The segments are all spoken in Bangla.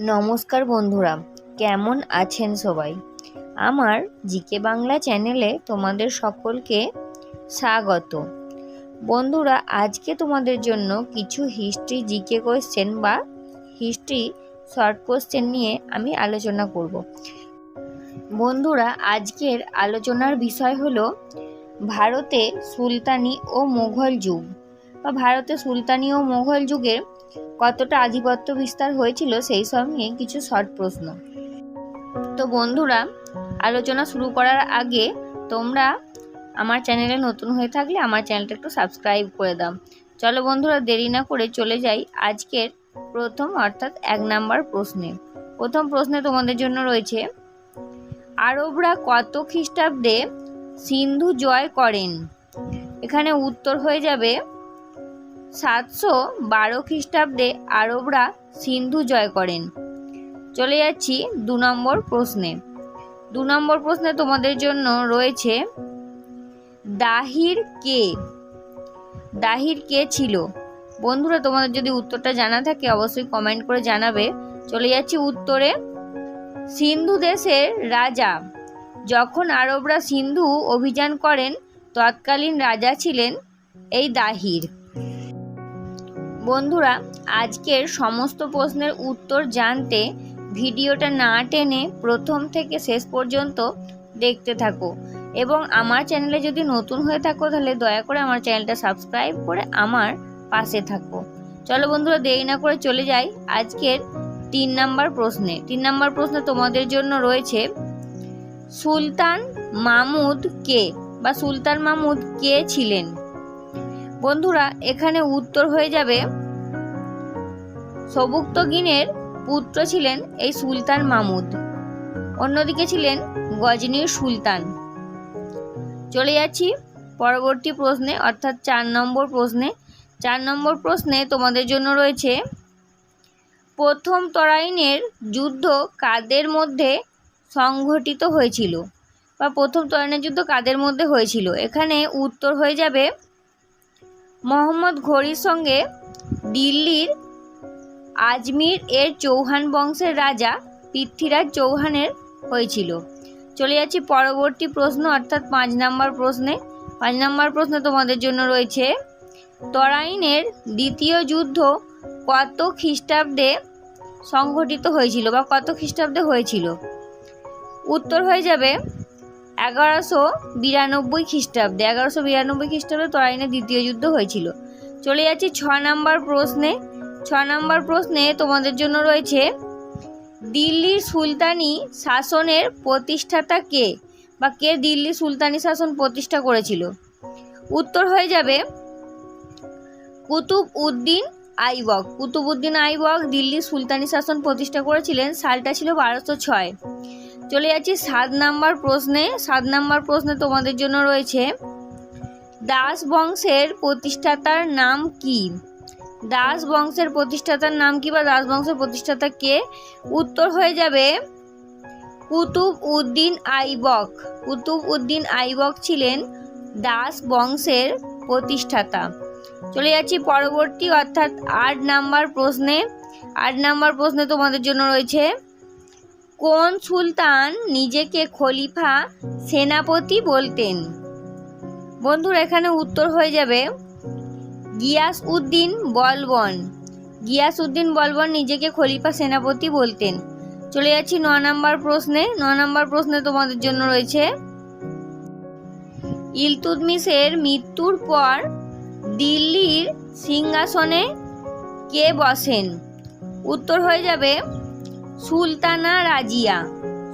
নমস্কার বন্ধুরা, কেমন আছেন সবাই? আমার জিকে বাংলা চ্যানেলে তোমাদের সকলকে স্বাগত। বন্ধুরা, আজকে তোমাদের জন্য কিছু হিস্ট্রি জিকে কোয়েশ্চেন বা হিস্ট্রি শর্ট কোয়েশ্চেন নিয়ে আমি আলোচনা করব। বন্ধুরা, আজকের আলোচনার বিষয় হলো ভারতে সুলতানি ও মুঘল যুগ। বা ভারতে সুলতানি ও মুঘল যুগের কতটা আধিপত্য বিস্তার হয়েছিল সেই সব নিয়ে কিছু শর্ট প্রশ্ন। তো বন্ধুরা, আলোচনা শুরু করার আগে তোমরা আমার চ্যানেলে নতুন হয়ে থাকলে আমার চ্যানেলটা একটু সাবস্ক্রাইব করে দাও। চলো বন্ধুরা, দেরি না করে চলে যাই আজকের প্রথম অর্থাৎ এক নাম্বার প্রশ্নে। প্রথম প্রশ্নে তোমাদের জন্য রয়েছে, আরবরা কত খ্রিস্টাব্দে সিন্ধু জয় করেন? এখানে উত্তর হয়ে যাবে সাতশো বারো খ্রিস্টাব্দে আরবরা সিন্ধু জয় করেন। চলে যাচ্ছি দু নম্বর প্রশ্নে। দু নম্বর প্রশ্নে তোমাদের জন্য রয়েছে, দাহির কে? দাহির কে ছিল? বন্ধুরা, তোমাদের যদি উত্তরটা জানা থাকে, অবশ্যই কমেন্ট করে জানাবে। চলে যাচ্ছি উত্তরে। সিন্ধু দেশের রাজা, যখন আরবরা সিন্ধু অভিযান করেন, তৎকালীন রাজা ছিলেন এই দাহির। বন্ধুরা, আজকের সমস্ত প্রশ্নের উত্তর জানতে ভিডিওটা না টেনে প্রথম থেকে শেষ পর্যন্ত দেখতে থাকো। এবং আমার চ্যানেলে যদি নতুন হয়ে থাকো, তাহলে দয়া করে আমার চ্যানেলটা সাবস্ক্রাইব করে আমার পাশে থাকো। চলো বন্ধুরা, দেরি না করে চলে যাই আজকের তিন নাম্বার প্রশ্নে। তিন নাম্বার প্রশ্নে তোমাদের জন্য রয়েছে, সুলতান মামুদ কে বা সুলতান মামুদ কে ছিলেন? বন্ধুরা, এখানে উত্তর হয়ে যাবে সবুক্তগিনের পুত্র ছিলেন এই সুলতান মামুদ। অন্যদিকে ছিলেন গজনীর সুলতান। চলে যাচ্ছি পরবর্তী প্রশ্নে, অর্থাৎ চার নম্বর প্রশ্নে। চার নম্বর প্রশ্নে তোমাদের জন্য রয়েছে, প্রথম তরাইনের যুদ্ধ কাদের মধ্যে সংঘটিত হয়েছিল? বা প্রথম তরাইনের যুদ্ধ কাদের মধ্যে হয়েছিল? এখানে উত্তর হয়ে যাবে মোহাম্মদ ঘড়ির সঙ্গে দিল্লির আজমির এর চৌহান বংশের রাজা পৃথ্বীরাজ চৌহানের হয়েছিল। চলে যাচ্ছি পরবর্তী প্রশ্ন, অর্থাৎ পাঁচ নাম্বার প্রশ্নে। পাঁচ নাম্বার প্রশ্ন তোমাদের জন্য রয়েছে, তরাইনের দ্বিতীয় যুদ্ধ কত খ্রিস্টাব্দে সংঘটিত হয়েছিল বা কত খ্রিস্টাব্দে হয়েছিল? উত্তর হয়ে যাবে এগারোশো বিরানব্বই খ্রিস্টাব্দে। এগারোশো বিরানব্বই খ্রিস্টাব্দে তরাইনের দ্বিতীয় যুদ্ধ হয়েছিল। চলে যাচ্ছি ছ নাম্বার প্রশ্নে। ছ নম্বর প্রশ্নে তোমাদের জন্য রয়েছে, দিল্লির সুলতানি শাসনের প্রতিষ্ঠাতা কে বা কে দিল্লি সুলতানি শাসন প্রতিষ্ঠা করেছিল? উত্তর হয়ে যাবে, কুতুব উদ্দিন আইবক। কুতুব উদ্দিন আইবক দিল্লির সুলতানি শাসন প্রতিষ্ঠা করেছিলেন, সালটা ছিল বারোশো ছয়। চলে যাচ্ছি সাত নাম্বার প্রশ্নে। সাত নাম্বার প্রশ্নে তোমাদের জন্য রয়েছে, দাস বংশের প্রতিষ্ঠাতার নাম কি? দাস বংশের প্রতিষ্ঠাতার নাম কি বা দাস বংশের প্রতিষ্ঠাতা কে? উত্তর হয়ে যাবে, কুতুব উদ্দিন আইবক। কুতুব উদ্দিন আইবক ছিলেন দাস বংশের প্রতিষ্ঠাতা। চলে যাচ্ছি পরবর্তী অর্থাৎ আট নাম্বার প্রশ্নে। আট নাম্বার প্রশ্নে তোমাদের জন্য রয়েছে কোন সুলতান নিজেকে খলিফা, সেনাপতি বলতেন? বন্ধুরা, এখানে উত্তর হয়ে যাবে গিয়াস উদ্দিন বলবন। গিয়াস উদ্দিন বলবন নিজেকে খলিফা, সেনাপতি বলতেন। চলে যাচ্ছি ন নম্বর প্রশ্নে। ন নম্বর প্রশ্নে তোমাদের জন্য রয়েছে ইলতুদমিসের মৃত্যুর পর দিল্লির সিংহাসনে কে বসেন? উত্তর হয়ে যাবে সুলতানা রাজিয়া।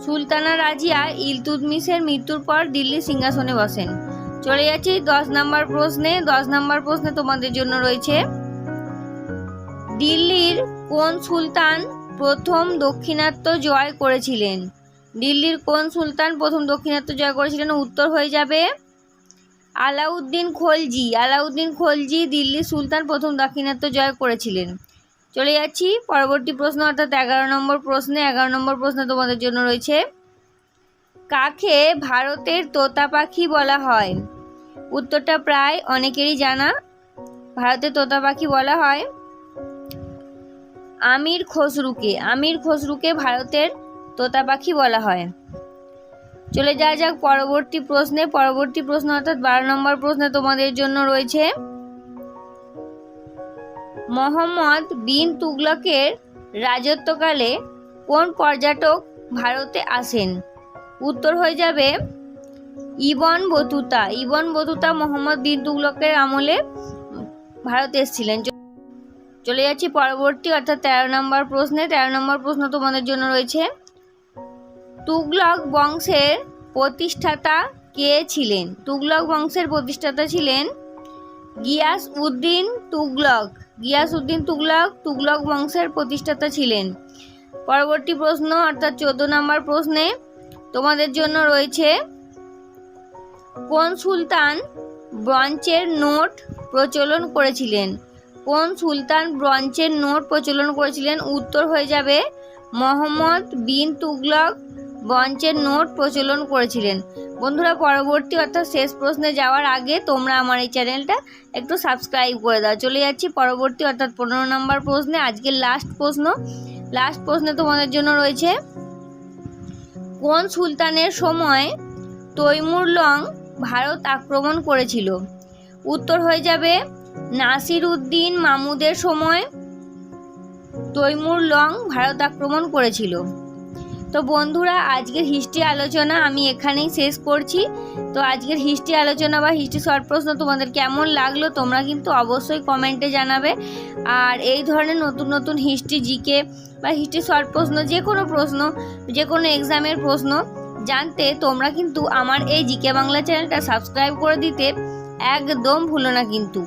সুলতানা রাজিয়া ইলতুদমিসের মৃত্যুর পর দিল্লির সিংহাসনে বসেন। চলে যাচ্ছি দশ নম্বর প্রশ্নে। দশ নম্বর প্রশ্নে তোমাদের জন্য রয়েছে, দিল্লির কোন সুলতান প্রথম দক্ষিণাত্য জয় করেছিলেন? দিল্লির কোন সুলতান প্রথম দক্ষিণাত্য জয় করেছিলেন? উত্তর হয়ে যাবে আলাউদ্দিন খলজি। আলাউদ্দিন খলজি দিল্লির সুলতান প্রথম দাক্ষিণাত্য জয় করেছিলেন। চলে যাচ্ছি। পরবর্তী প্রশ্ন, অর্থাৎ এগারো নম্বর প্রশ্নে, এগারো নম্বর প্রশ্নে তোমাদের জন্য রয়েছে। কাকে ভারতের তোতা পাখি বলা হয়? উত্তরটা প্রায় অনেকেরই জানা। ভারতের তোতা পাখি বলা হয় আমির খসরুকে। আমির খসরুকে ভারতের তোতা পাখি বলা হয়। চলে যাওয়া যাক পরবর্তী প্রশ্নে। পরবর্তী প্রশ্ন, অর্থাৎ বারো নম্বর প্রশ্নে তোমাদের জন্য রয়েছে। মোহাম্মদ বিন তুগলকের রাজত্বকালে কোন পর্যটক ভারতে আসেন? উত্তর হয়ে যাবে Ibn Battuta. Ibn Battuta Mohammad bin তুগলকের আমলে ভারতে এসেছিলেন। চলে যাচ্ছি পরবর্তী, অর্থাৎ তেরো নম্বর প্রশ্নে। তেরো নম্বর প্রশ্ন তোমাদের জন্য রয়েছে, তুগলক বংশের প্রতিষ্ঠাতা কে ছিলেন? তুগলক বংশের প্রতিষ্ঠাতা ছিলেন গিয়াস উদ্দিন তুগলক। গিয়াস উদ্দিন তুগলক তুগলক বংশের প্রতিষ্ঠাতা ছিলেন। পরবর্তী প্রশ্ন, অর্থাৎ চোদ্দ নম্বর প্রশ্নে, তোমাদের জন্য রয়েছে, কোন সুলতান ব্রঞ্চের নোট প্রচলন করেছিলেন? কোন সুলতান ব্রঞ্চের নোট প্রচলন করেছিলেন? উত্তর হয়ে যাবে, মোহাম্মদ বিন তুগলক ব্রঞ্চের নোট প্রচলন করেছিলেন। বন্ধুরা, পরবর্তী অর্থাৎ শেষ প্রশ্নে যাওয়ার আগে তোমরা আমার এই চ্যানেলটা একটু সাবস্ক্রাইব করে দাও। চলে যাচ্ছি পরবর্তী অর্থাৎ পনেরো নম্বর প্রশ্নে। আজকের লাস্ট প্রশ্ন। লাস্ট প্রশ্নে তোমাদের জন্য রয়েছে, কোন সুলতানের সময় তৈমুর লং ভারত আক্রমণ করেছিল? উত্তর হয়ে যাবে নাসির উদ্দিন মামুদের সময় তৈমুর লং ভারত আক্রমণ করেছিল। তো বন্ধুরা, আজকের হিস্ট্রি আলোচনা আমি এখানেই শেষ করছি। তো আজকের হিস্ট্রি আলোচনা বা হিস্ট্রি শর্ট প্রশ্ন তোমাদের কেমন লাগল তোমরা কিন্তু অবশ্যই কমেন্টে জানাবে। আর এই ধরনের নতুন নতুন হিস্ট্রি জিকে বা হিস্ট্রি শর্ট প্রশ্ন, যে কোনো প্রশ্ন, যে কোনো এক্সামের প্রশ্ন জানতে তোমরা কিন্তু আমার এই জিকে বাংলা চ্যানেলটা সাবস্ক্রাইব করে দিতে একদম ভুলো না কিন্তু।